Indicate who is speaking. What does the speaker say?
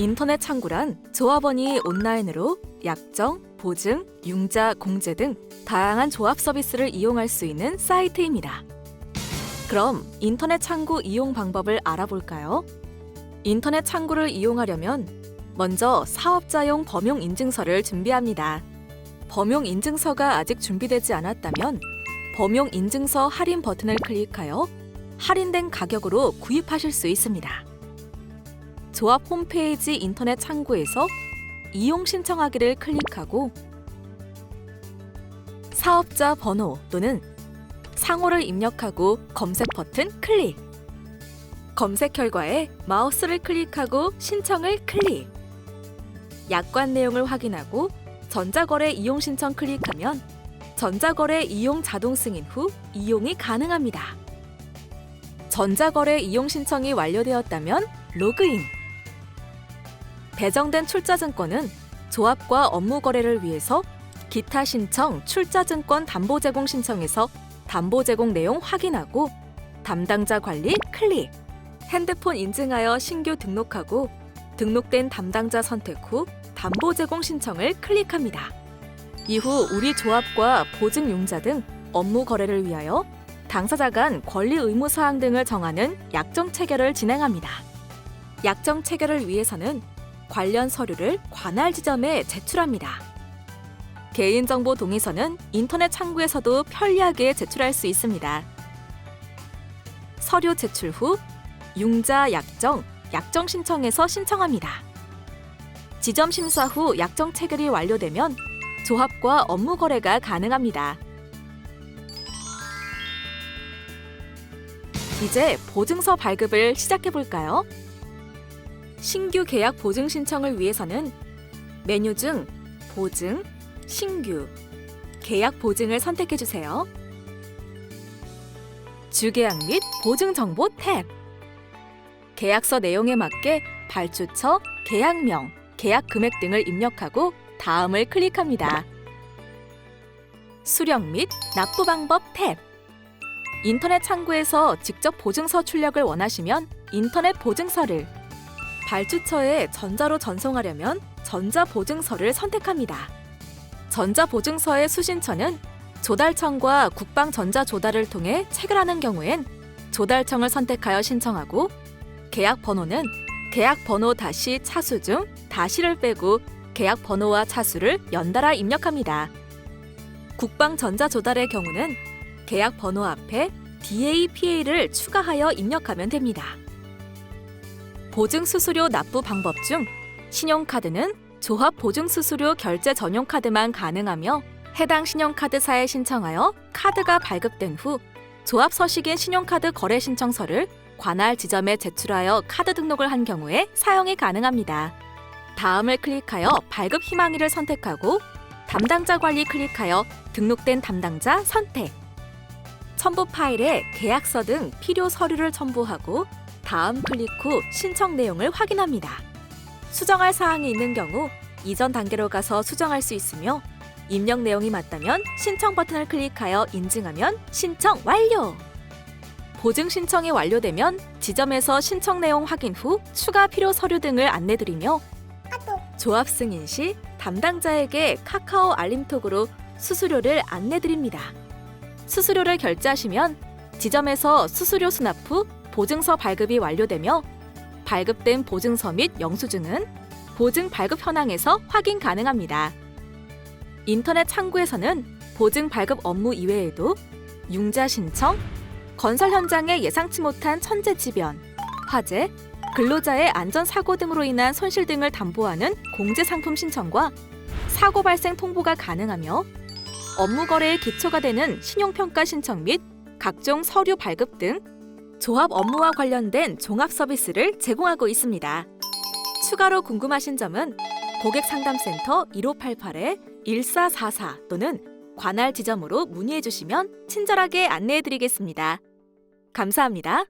Speaker 1: 인터넷 창구란 조합원이 온라인으로 약정, 보증, 융자, 공제 등 다양한 조합 서비스를 이용할 수 있는 사이트입니다. 그럼 인터넷 창구 이용 방법을 알아볼까요? 인터넷 창구를 이용하려면 먼저 사업자용 범용 인증서를 준비합니다. 범용 인증서가 아직 준비되지 않았다면 범용 인증서 할인 버튼을 클릭하여 할인된 가격으로 구입하실 수 있습니다. 조합 홈페이지 인터넷 창구에서 이용 신청하기를 클릭하고 사업자 번호 또는 상호를 입력하고 검색 버튼 클릭. 검색 결과에 마우스를 클릭하고 신청을 클릭. 약관 내용을 확인하고 전자거래 이용 신청 클릭하면 전자거래 이용 자동 승인 후 이용이 가능합니다. 전자거래 이용 신청이 완료되었다면 로그인. 배정된 출자증권은 조합과 업무 거래를 위해서 기타 신청 출자증권 담보 제공 신청에서 담보 제공 내용 확인하고 담당자 관리 클릭. 핸드폰 인증하여 신규 등록하고 등록된 담당자 선택 후 담보 제공 신청을 클릭합니다. 이후 우리 조합과 보증 융자 등 업무 거래를 위하여 당사자 간 권리 의무 사항 등을 정하는 약정 체결을 진행합니다. 약정 체결을 위해서는 관련 서류를 관할 지점에 제출합니다. 개인정보 동의서는 인터넷 창구에서도 편리하게 제출할 수 있습니다. 서류 제출 후 융자 약정, 약정 신청에서 신청합니다. 지점 심사 후 약정 체결이 완료되면 조합과 업무 거래가 가능합니다. 이제 보증서 발급을 시작해 볼까요? 신규 계약 보증 신청을 위해서는 메뉴 중 보증, 신규, 계약 보증을 선택해 주세요. 주계약 및 보증 정보 탭. 계약서 내용에 맞게 발주처, 계약명, 계약 금액 등을 입력하고 다음을 클릭합니다. 수령 및 납부 방법 탭. 인터넷 창구에서 직접 보증서 출력을 원하시면 인터넷 보증서를 발주처에 전자로 전송하려면 전자보증서를 선택합니다. 전자보증서의 수신처는 조달청과 국방전자조달을 통해 체결하는 경우엔 조달청을 선택하여 신청하고 계약 번호는 계약 번호 다시 차수 중 다시를 빼고 계약 번호와 차수를 연달아 입력합니다. 국방전자조달의 경우는 계약 번호 앞에 DAPA를 추가하여 입력하면 됩니다. 보증 수수료 납부 방법 중 신용카드는 조합 보증 수수료 결제 전용 카드만 가능하며 해당 신용카드사에 신청하여 카드가 발급된 후 조합 서식인 신용카드 거래 신청서를 관할 지점에 제출하여 카드 등록을 한 경우에 사용이 가능합니다. 다음을 클릭하여 발급 희망일을 선택하고 담당자 관리 클릭하여 등록된 담당자 선택. 첨부 파일에 계약서 등 필요 서류를 첨부하고 다음 클릭 후 신청 내용을 확인합니다. 수정할 사항이 있는 경우 이전 단계로 가서 수정할 수 있으며 입력 내용이 맞다면 신청 버튼을 클릭하여 인증하면 신청 완료! 보증 신청이 완료되면 지점에서 신청 내용 확인 후 추가 필요 서류 등을 안내드리며 조합 승인 시 담당자에게 카카오 알림톡으로 수수료를 안내드립니다. 수수료를 결제하시면 지점에서 수수료 수납 후 보증서 발급이 완료되며 발급된 보증서 및 영수증은 보증 발급 현황에서 확인 가능합니다. 인터넷 창구에서는 보증 발급 업무 이외에도 융자 신청, 건설 현장에 예상치 못한 천재 지변, 화재, 근로자의 안전 사고 등으로 인한 손실 등을 담보하는 공제 상품 신청과 사고 발생 통보가 가능하며 업무 거래의 기초가 되는 신용평가 신청 및 각종 서류 발급 등 조합 업무와 관련된 종합 서비스를 제공하고 있습니다. 추가로 궁금하신 점은 고객 상담센터 1588-1444 또는 관할 지점으로 문의해 주시면 친절하게 안내해 드리겠습니다. 감사합니다.